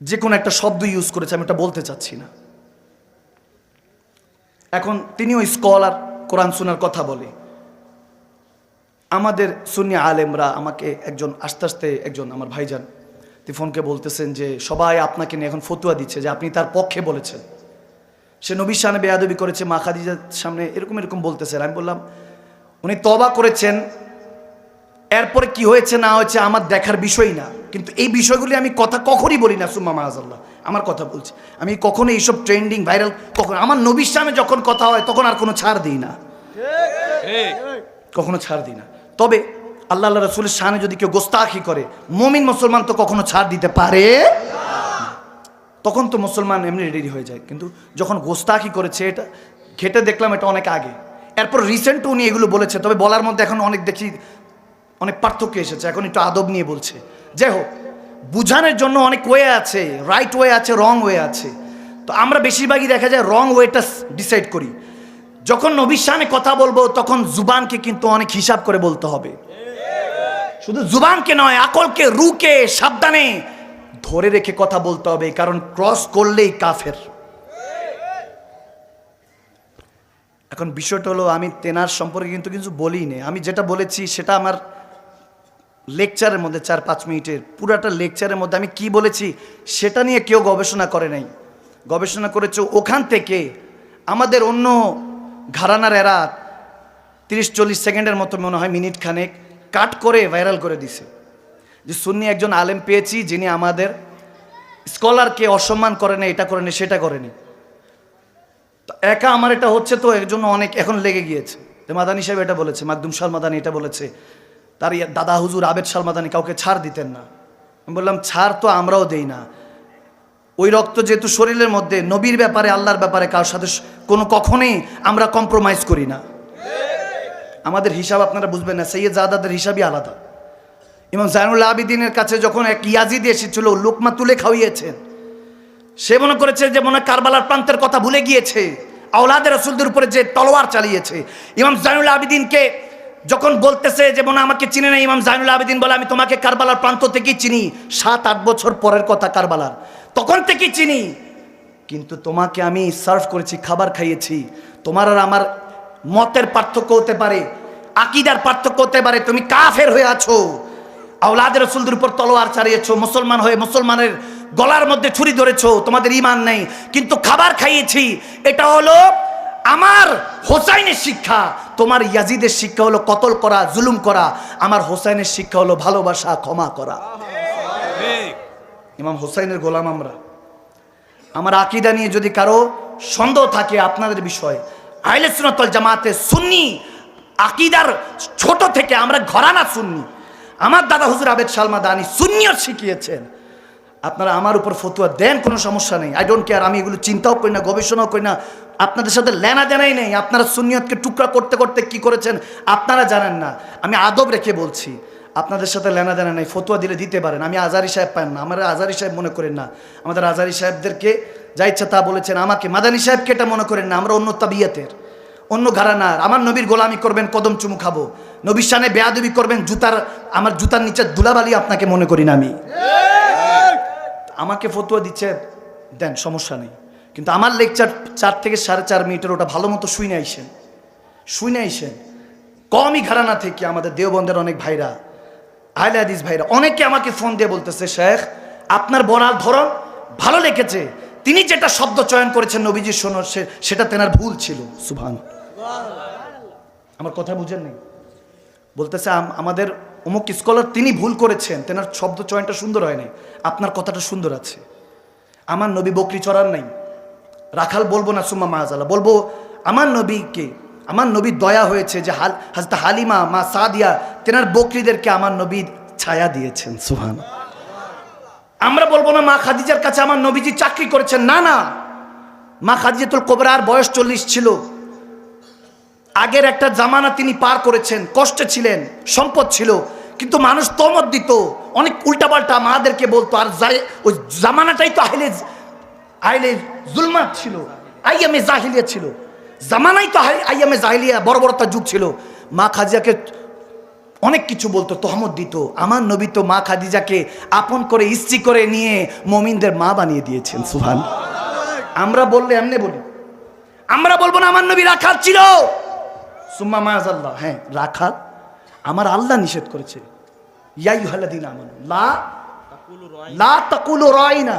যে কোনো একটা শব্দ ইউজ করেছে, আমি এটা বলতে চাচ্ছি না। এখন তিনিও স্কলার কোরআন শোনার কথা বলে। আমাদের সুন্নি আলেমরা আমাকে একজন, আস্তে আস্তে একজন আমার ভাইজান ফোনকে বলতেছেন যে, সবাই আপনাকে নিয়ে এখন ফতুয়া দিচ্ছে যে আপনি তার পক্ষে বলেছেন। সে নবীর সামনে বেয়াদবি করেছে, মা খাদিজার সামনে এরকম এরকম বলতেছেন আমি বললাম, উনি তবা করেছেন, এরপরে কি হয়েছে, না হয়েছে, আমার দেখার বিষয় না। কিন্তু এই বিষয়গুলি আমি কথা কখনই বলি না সুম্মা মাহাজাল্লাহ আমার কথা বলছি। আমি কখনো এইসব ট্রেন্ডিং ভাইরাল কখন আমার নবীর সামনে যখন কথা হয় তখন আর কোনো ছাড় দিই না। কখনো ছাড় দিই না। তবে আল্লাহ আল্লাহ রসুলের সামনে যদি কেউ গোস্তাখি করে মমিন মুসলমান তো কখনো ছাড় দিতে পারে? তখন তো মুসলমান এমনি রেডি হয়ে যায়। কিন্তু যখন গোস্তাখি করেছে এটা ঘেটে দেখলাম এটা অনেক আগে। এরপর রিসেন্ট উনি এগুলো বলেছে তবে বলার মধ্যে এখন অনেক দেখি অনেক পার্থক্য এসেছে। এখন একটু আদব নিয়ে বলছে। যাই হোক বুঝানোর জন্য অনেক ওয়ে আছে রাইট ওয়ে আছে রং ওয়ে আছে। তো আমরা বেশিরভাগই দেখা যায় রং ওয়েটা ডিসাইড করি। যখন নবীর কথা বলব, তখন জুবানকে কিন্তু অনেক হিসাব করে বলতে হবে। শুধু জুবানকে নয়, আকলকে, রুকে, সাবধানে ধরে রেখে কথা বলতে হবে কারণ ক্রস করলেই কাফের। এখন বিষয়টা হলো, আমি তেনার সম্পর্কে কিন্তু কিছু বলিই নে আমি যেটা বলেছি, সেটা আমার লেকচারের মধ্যে চার, পাঁচ মিনিটের, পুরাটা লেকচারের মধ্যে আমি কি বলেছি সেটা নিয়ে কেউ গবেষণা করে নাই। গবেষণা করেছে ওখান থেকে আমাদের অন্য ঘরানার এরা তিরিশ, চল্লিশ সেকেন্ডের মতো মনে হয় মিনিট খানেক কাট করে ভাইরাল করে দিছে। যে সুন্নি একজন আলেম পেয়েছি যিনি আমাদের স্কলারকে অসম্মান করে না এটা করে না সেটা করেনি একা আমার এটা হচ্ছে তো এর জন্য অনেক এখন লেগে গিয়েছে। মাদানি সাহেব এটা বলেছে, মাকদুম শাল মাদানি এটা বলেছে। তার দাদা হুজুর আবেদ শাল মাদানি কাউকে ছাড় দিতেন না। আমি বললাম, ছাড় তো আমরাও দেই না। ওই রক্ত যেহেতু শরীরের মধ্যে, নবীর ব্যাপারে, আল্লাহর ব্যাপারে কারোর সাথে কোনো কখনোই আমরা কম্প্রোমাইজ করি না। আমাদের হিসাব আপনারা বুঝবেন না, সৈয়দ জাদাদের হিসাবই আলাদা। ইমাম জাইনুল আবিদিনের কাছে যখন এক ইয়াজিদ এসেছিল লোকমা তুলে খাওয়িয়েছেন। সে মনে করেছে যে মনে কারবালার প্রান্তের কথা ভুলে গিয়েছে। আওলাদের রসুলদের উপরে যে তলোয়ার চালিয়েছে। ইমাম জাইনুল আবিদিনকে যখন বলতেছে যে মনে আমাকে চিনে না ইমাম জাইনুল আবিদিন বলে, আমি তোমাকে কারবালার প্রান্ত থেকেই চিনি। সাত, আট বছর পরের কথা কারবালার। তখন থেকেই চিনি। কিন্তু তোমাকে আমি সার্ভ করেছি, খাবার খাইয়েছি। তোমার আর আমার মতের পার্থক্য হতে পারে, আকিদার পার্থক্য হতে পারে। তুমি কাফের হয়ে আছো। আওলাদের রসুলদের উপর তলোয়ার চালিয়েছো মুসলমান হয়ে মুসলমানের গলার মধ্যে ছুরি ধরেছো। তোমাদের ইমান নেই। কিন্তু খাবার খাইয়েছি। এটা হলো আমার হোসাইনের শিক্ষা, তোমার ইয়াজিদের শিক্ষা হলো কতল করা, জুলুম করা, আমার হোসাইনের শিক্ষা হলো ভালোবাসা, ক্ষমা করা। ইমাম হোসাইনের গোলাম আমরা। আমার আকিদা নিয়ে যদি কারও সন্দেহ থাকে আপনাদের বিষয় আইলে সুনতল জামাতে সুন্নি আকিদার ছোট থেকে আমরা ঘরানা সুন্নি। আমার দাদা হুজুর আবেদ সালমা দানি সুন্নিও শিখিয়েছেন। আপনারা আমার উপর ফতুয়া দেন, কোনো সমস্যা নেই। আই ডোন্ট কেয়ার আমি এগুলো চিন্তাও করি না, গবেষণাও করি না। আপনাদের সাথে লেনা দেনাই নেই। আপনারা সুন্নিয়তকে টুকরা করতে করতে কি করেছেন, আপনারা জানেন না। আমি আদব রেখে বলছি, আপনাদের সাথে লেনা দেনা নেই, ফতুয়া দিলে দিতে পারেন। আমি আজারি সাহেব পান না, আমার আজারি সাহেব মনে করেন না। আমাদের আজারি সাহেবদেরকে যা ইচ্ছা তা বলেছেন, আমাকে মাদানী সাহেবকে এটা মনে করেন না, আমরা অন্য তাবিয়াতের, অন্য ঘরানার। আমার নবীর গোলামি করবেন, কদম চুমু খাব। নবীর সানে বেয়াদবি করবেন, জুতার, আমার জুতার নিচে ধুলাবালি আপনাকে মনে করি না আমি। আমাকে ফতুয়া দিচ্ছে, দেন সমস্যা নেই। কিন্তু আমার লেকচার চার থেকে সাড়ে চার মিনিটের ওটা ভালো মতো শুই আইসেন শুই আইসেন কমই ঘরানা থেকে আমাদের দেওবন্দের অনেক ভাইরা, আহলে হাদিস ভাইরা, অনেকে আমাকে ফোন দিয়ে বলতেছে, শেখ, আপনার বলার ধরন ভালো লেগেছে তিনি যেটা শব্দ চয়ন করেছেন নবীজির শোনো, সে- সেটা তেনার ভুল ছিল। সুভান আমার কথা বুঝেন নেই? বলতেছে আমাদের অমুক স্কলার তিনি ভুল করেছেন, তেনার শব্দ চয়নটা সুন্দর হয় নাই আপনার কথাটা সুন্দর আছে। আমার নবী বকরি চড়ার নাই। রাখাল বলব না সুম্মা মাহাজালা, বলব আমার নবীকে, আমার নবী দয়া হয়েছে যে হাল হাজতা হালিমা, মা সাদিয়া, তেনার বকরিদেরকে আমার নবী ছায়া দিয়েছেন সুহান আমরা বলব না মা খাদিজার কাছে আমার নবীজি চাকরি করেছেন। না না। মা খাদিজাতুল কোবরার বয়স চল্লিশ ছিল। আগের একটা জামানা তিনি পার করেছেন। কষ্টে ছিলেন, সম্পদ ছিল। কিন্তু মানুষ তমত দিত, অনেক উল্টাপাল্টা মাদেরকে বলতো, আর যাই- ওই জামানাটাই তো আইলে আইলে জুলমাত ছিল, আইয়ামে জাহিলিয়া ছিল। জামানাই তো আইয়ামে জাহিলিয়া বড় বড় তার যুগ ছিল। মা খাজিয়াকে অনেক কিছু বলতো, তহমত দিত। আমার নবী তো মা খাদিজাকে আপন করে, স্ত্রী করে নিয়ে মমিনদের মা বানিয়ে দিয়েছেন সুহান আমরা বললে এমনি বলি। আমরা বলব না, আমার নবী রাখাল ছিল। সুম্মা মায়াজাল্লাহ হ্যাঁ রাখাল। আমার আল্লাহ নিষেধ করেছে। ইয়াই হালাদিন আমানু লা লা তাকুলু রাইনা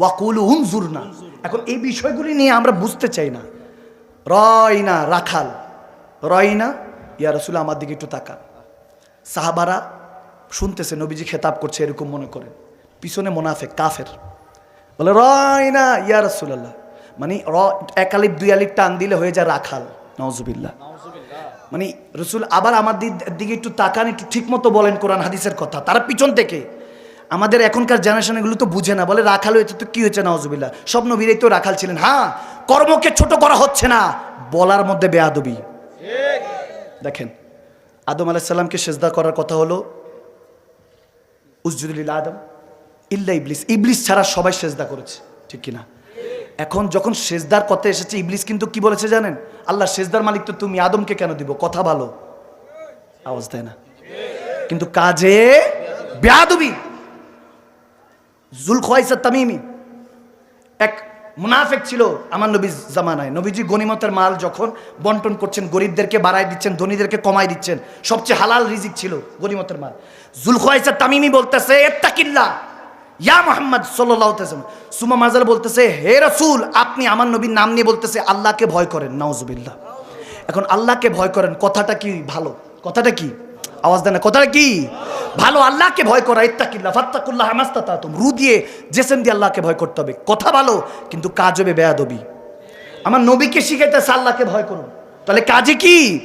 ওয়াকুলু উনজুরনা। এখন এই বিষয়গুলি নিয়ে আমরা বুঝতে চাই না। রয়না রাখাল। রয়না ইয়া রসুল আমার দিকে একটু তাকান। সাহাবারা শুনতেছে নবীজি খেতাব করছে এরকম মনে করেন। পিছনে মোনাফেক কাফের। বলে রয়না ইয়া রসুল্লাহ মানে র এক আলিফ দুই আলিফ টান দিলে হয়ে যায় রাখাল। নওজুবিল্লাহ মানে রসুল আবার আমার দি- দিকে একটু তাকান, একটু ঠিক মতো বলেন কোরআন, হাদিসের কথা। তারা পিছন থেকে। আমাদের এখনকার জেনারেশন এগুলো তো বুঝে না, বলে রাখাল হয়েছে তো কি হয়েছে নওয়াজুবিল্লাহ সব নবীরাই তো রাখাল ছিলেন। হ্যাঁ কর্মকে ছোট করা হচ্ছে না, বলার মধ্যে বেয়াদবি। দেখেন, আদম আলাইসাল্লামকে সেজদা করার কথা হলো উজজুদুল আদম, ইল্লা ইবলিস। ইবলিস ছাড়া সবাই সেজদা করেছে, ঠিক কিনা? এখন যখন সেজদার কথা এসেছে, ইবলিস কিন্তু কি বলেছে জানেন? আল্লাহ সেজদার মালিক তো তুমি আদমকে কেন দিব? কথা ভালো। আওয়াজ দেয় না। কিন্তু কাজে বেয়াদবি। জুল খোয়াইসা তামিমি, এক মুনাফেক ছিল আমার নবীর জামানায়। নবীজি গনিমতের মাল যখন বন্টন করছেন, গরিবদেরকে বাড়ায় দিচ্ছেন, ধনীদেরকে কমাই দিচ্ছেন, সবচেয়ে হালাল রিজিক ছিল গনিমতের মাল। জুল জুলখোয়াইসা তামিমি বলতেছে এত্তাকিল্লা ইয়া মোহাম্মদ সাল্লাহ সুমা মাজাল বলতেছে, হে রসুল, আপনি আমার নবীর নাম নিয়ে বলতেছে, আল্লাহকে ভয় করেন, নাউজুবিল্লাহ। এখন আল্লাহকে ভয় করেন, কথাটা কি ভালো? কথাটা কি? আওয়াজ দেন কথাটা কি? ভালো, আল্লাহকে ভয় করা ইত্তাকিল্লা ফাত্তাকুল্লাহ হামাস্তাতা তুম রু দিয়ে, জেসেম দিয়ে আল্লাহকে ভয় করতে হবে। কথা ভালো, কিন্তু কাজ হবে বেয়াদবি। আমার নবীকে শিখাইতেছে, আল্লাহকে ভয় করুন। তাহলে কাজে কি?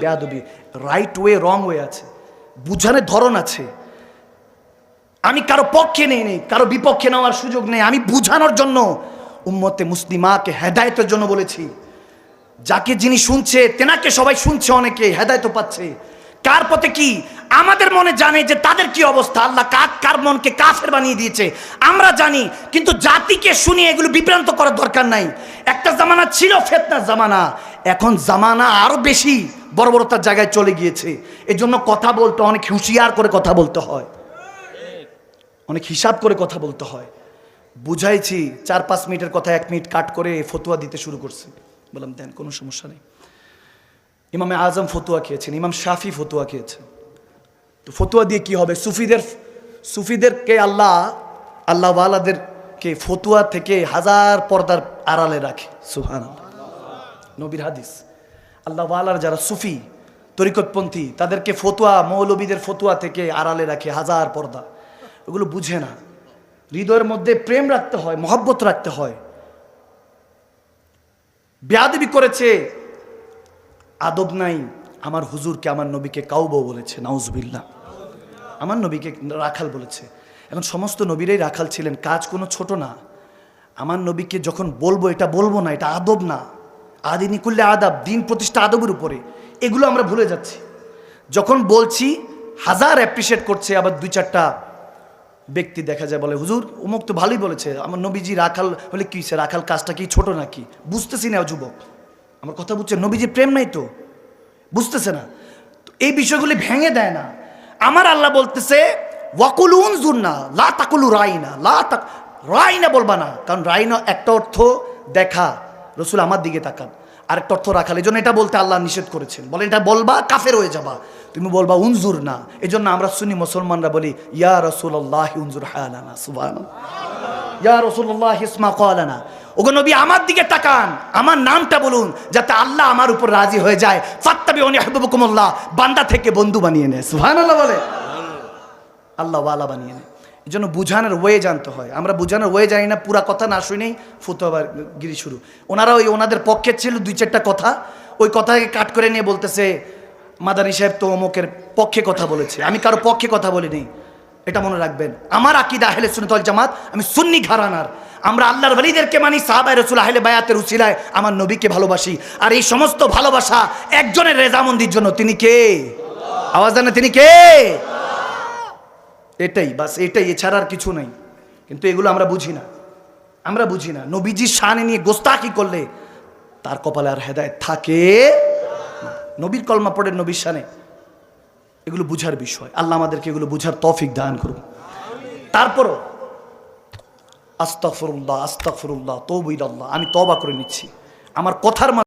বেয়াদবি। রাইট ওয়ে রং ওয়ে আছে। বুঝানোর ধরন আছে। আমি কারও পক্ষে নেই নেই। কারও বিপক্ষে নেওয়ার সুযোগ নেই। আমি বুঝানোর জন্য উম্মতে মুসলিমাকে হেদায়তের জন্য বলেছি। যাকে যিনি শুনছে, তেনাকে সবাই শুনছে অনেকে, হেদায়ত পাচ্ছে। কার পথে কি? আমাদের মনে জানে যে তাদের কি অবস্থা। আল্লাহ কার কার মনকে কাফের বানিয়ে দিয়েছে। আমরা জানি, কিন্তু জাতিকে শুনিয়ে এগুলো বিভ্রান্ত করার দরকার নাই। একটা জামানা ছিল ফেতনার জামানা। এখন জামানা আরও বেশি বড় বর্বরতার জায়গায় চলে গিয়েছে। এজন্য কথা বলতে অনেক হুঁশিয়ার করে কথা বলতে হয়। অনেক হিসাব করে কথা বলতে হয়। বুঝাইছি, চার পাঁচ মিনিটের কথা এক মিনিট কাট করে ফতুয়া দিতে শুরু করছে। বললাম, দেন, কোনো সমস্যা নেই। ইমামে আজম ফতুয়া খেয়েছেন, ইমাম শাফি ফতুয়া খেয়েছেন। তো ফতুয়া দিয়ে কি হবে? সুফিদের, সুফিদেরকে আল্লাহ আল্লাহ ওয়ালাদেরকে ফতুয়া থেকে হাজার পর্দার আড়ালে রাখে। সুহান নবীর হাদিস। আল্লাহ ওয়ালার যারা সুফি, তরিকতপন্থী, তাদেরকে ফতুয়া, মৌলবীদের ফতুয়া থেকে আড়ালে রাখে হাজার পর্দা। ওগুলো বুঝে না। হৃদয়ের মধ্যে প্রেম রাখতে হয়, মহব্বত রাখতে হয়। বেয়াদবি করেছে, আদব নাই। আমার হুজুরকে, আমার নবীকে কাউবো বলেছে নাউজবিল্লা আমার নবীকে রাখাল বলেছে। এখন সমস্ত নবীরাই রাখাল ছিলেন, কাজ কোনো ছোট না। আমার নবীকে যখন বলব, এটা বলব না, এটা আদব না। আদিনী করলে আদাব, দিন প্রতিষ্ঠা আদবের উপরে। এগুলো আমরা ভুলে যাচ্ছি। যখন বলছি, হাজার অ্যাপ্রিসিয়েট করছে, আবার দুই চারটা ব্যক্তি দেখা যায় বলে, হুজুর অমুক তো ভালোই বলেছে। আমার নবীজি রাখাল হলে কি সে রাখাল কাজটা কি ছোট নাকি? বুঝতেছি না, যুবক। আমার কথা বুঝছে নবীজির প্রেম নাই তো? বুঝতেছে না। তো এই বিষয়গুলি ভেঙে দেয় না। আমার আল্লাহ বলতেছে, ওয়াকুল উনজুর না লা তাকুলু রাইনা, লা তাক রাইনা বলবা না, কারণ রাইনা একটা অর্থ দেখা। রসুল আমার দিকে তাকান। আরেকটা অর্থ রাখাল। এই জন্য এটা বলতে আল্লাহ নিষেধ করেছেন। বলে এটা বলবা, কাফের হয়ে যাবা। তুমি বলবা, উনজুর না। এই জন্য আমরা শুনি মুসলমানরা বলি, ইয়া রসুল্লাহ উনজুর হায়ালানা সুবাহ ইয়া রসুল্লাহ ইসমা কলানা ওগো নবী, আমার দিকে তাকান। আমার নামটা বলুন, যাতে আল্লাহ আমার উপর রাজি হয়ে যায়। ফাত্তাবি অনি হাবিবুকুমুল্লাহ বান্দা থেকে বন্ধু বানিয়ে নেয়। সুহান আল্লাহ বলে। আল্লাহ ওয়ালা বানিয়ে নেয়। জন্য বুঝানোর ওয়ে জানতে হয়। আমরা বুঝানোর ওয়ে জানি না পুরা কথা না শুনেই ফুতোবার গিরি শুরু। ওনারা ওই ওনাদের পক্ষে ছিল দুই চারটা কথা। ওই কথাকে কাট করে নিয়ে বলতেছে মাদানী সাহেব তো অমুকের পক্ষে কথা বলেছে। আমি কারও পক্ষে কথা বলিনি। এটা মনে রাখবেন। আমার আকিদা আহলে সুনতল জামাত আমি সুন্নি ঘরানার। আমরা আল্লাহর বলিদেরকে মানি সাহাবাই রসুল আহলে বায়াতের উসিলায় আমার নবীকে ভালোবাসি। আর এই সমস্ত ভালোবাসা একজনের রেজামন্দির জন্য। তিনি কে? আওয়াজ দেন না, তিনি কে? এটাই, বাস এটাই, এছাড়া আর কিছু নেই। কিন্তু এগুলো আমরা বুঝি না। আমরা বুঝি না। নবীজির শানে নিয়ে গোস্তাকি করলে তার কপালে আর হেদায়ত থাকে নবীর কলমা পড়ে নবীর শানে। এগুলো বুঝার বিষয়। আল্লাহ আমাদেরকে এগুলো বুঝার তফিক দান করুন। তারপরও, আস্তাগফিরুল্লাহ আস্তাগফিরুল্লাহ তৌবু ইলাল্লাহ আমি তওবা করে নিচ্ছি। আমার কথার